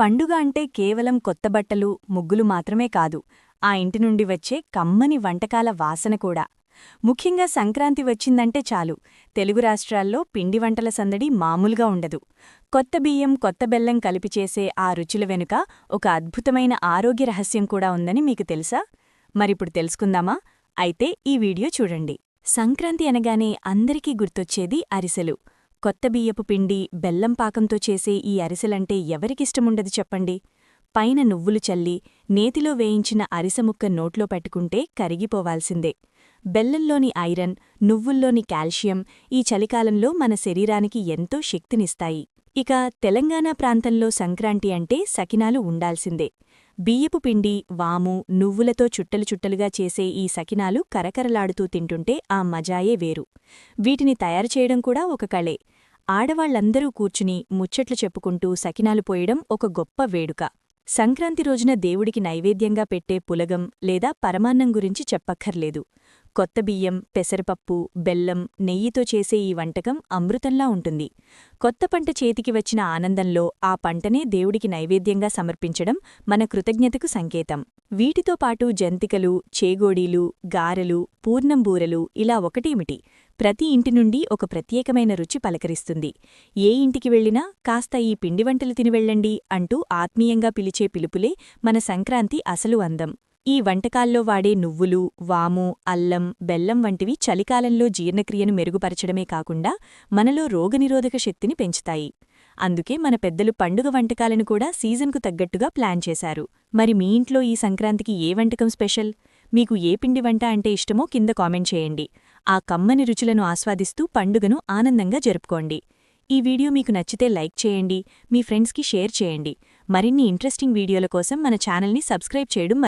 పండుగ అంటే కేవలం కొత్త బట్టలు ముగ్గులు మాత్రమే కాదు ఆ ఇంటి నుండి వచ్చే కమ్మని వంటకాల వాసన కూడా. ముఖ్యంగా సంక్రాంతి వచ్చిందంటే చాలు. తెలుగు రాష్ట్రాల్లో పిండి వంటల సందడి మామూలుగా ఉండదు. కొత్త బియ్యం కొత్త బెల్లం కలిపి చేసే ఆ రుచుల వెనుక ఒక అద్భుతమైన ఆరోగ్య రహస్యం కూడా ఉందని మీకు తెలుసా? మరిప్పుడు తెలుసుకుందామా? అయితే ఈ వీడియో చూడండి. సంక్రాంతి అనగానే అందరికీ గుర్తొచ్చేది అరిసెలు. కొత్త బియ్యపు పిండి బెల్లం పాకంతో చేసే ఈ అరిసెలంటే ఎవరికిష్టముండదు చెప్పండి? పైన నువ్వులు చల్లి నేతిలో వేయించిన అరిసెముక్క నోట్లో పెట్టుకుంటే కరిగిపోవాల్సిందే. బెల్లంలోని ఐరన్ నువ్వుల్లోని కాల్షియం ఈ చలికాలంలో మన శరీరానికి ఎంతో శక్తినిస్తాయి. ఇక తెలంగాణ ప్రాంతంలో సంక్రాంతి అంటే సకినాలు ఉండాల్సిందే. బియ్యపు పిండి వాము నువ్వులతో చుట్టలు చుట్టలుగా చేసే ఈ సకినాలు కరకరలాడుతూ తింటుంటే ఆ మజాయే వేరు. వీటిని తయారు చేయడం కూడా ఒక కళే. ఆడవాళ్ళందరూ కూర్చుని ముచ్చట్లు చెప్పుకుంటూ సకినాలు పోయడం ఒక గొప్ప వేడుక. సంక్రాంతి రోజున దేవుడికి నైవేద్యంగా పెట్టే పులగం లేదా పరమాన్నం గురించి చెప్పక్కర్లేదు. కొత్త బియ్యం పెసరపప్పు బెల్లం నెయ్యితో చేసే ఈ వంటకం అమృతంలా ఉంటుంది. కొత్త పంట చేతికి వచ్చిన ఆనందంలో ఆ పంటనే దేవుడికి నైవేద్యంగా సమర్పించడం మన కృతజ్ఞతకు సంకేతం. వీటితో పాటు జంతికలు చేగోడీలు గారెలు పూర్ణంబూరలు ఇలా ఒకటేమిటి? ప్రతి ఇంటి నుండి ఒక ప్రత్యేకమైన రుచి పలకరిస్తుంది. ఏ ఇంటికి వెళ్ళినా కాస్త ఈ పిండి వంటలు తిని వెళ్ళండి అంటూ ఆత్మీయంగా పిలిచే పిలుపులే మన సంక్రాంతి అసలు అందం. ఈ వంటకాల్లో వాడే నువ్వులు వాము అల్లం బెల్లం వంటివి చలికాలంలో జీర్ణక్రియను మెరుగుపరచడమే కాకుండా మనలో రోగనిరోధక శక్తిని పెంచుతాయి. అందుకే మన పెద్దలు పండుగ వంటకాలను కూడా సీజన్కు తగ్గట్టుగా ప్లాన్ చేశారు. మరి మీ ఇంట్లో ఈ సంక్రాంతికి ఏ వంటకం స్పెషల్? మీకు ఏ పిండి వంట అంటే ఇష్టమో కింద కామెంట్ చేయండి. ఆ కమ్మని రుచులను ఆస్వాదిస్తూ పండుగను ఆనందంగా జరుపుకోండి. ఈ వీడియో మీకు నచ్చితే లైక్ చేయండి మీ ఫ్రెండ్స్కి షేర్ చేయండి. మరిన్ని ఇంట్రెస్టింగ్ వీడియోల కోసం మన ఛానల్ని సబ్స్క్రైబ్ చేయడం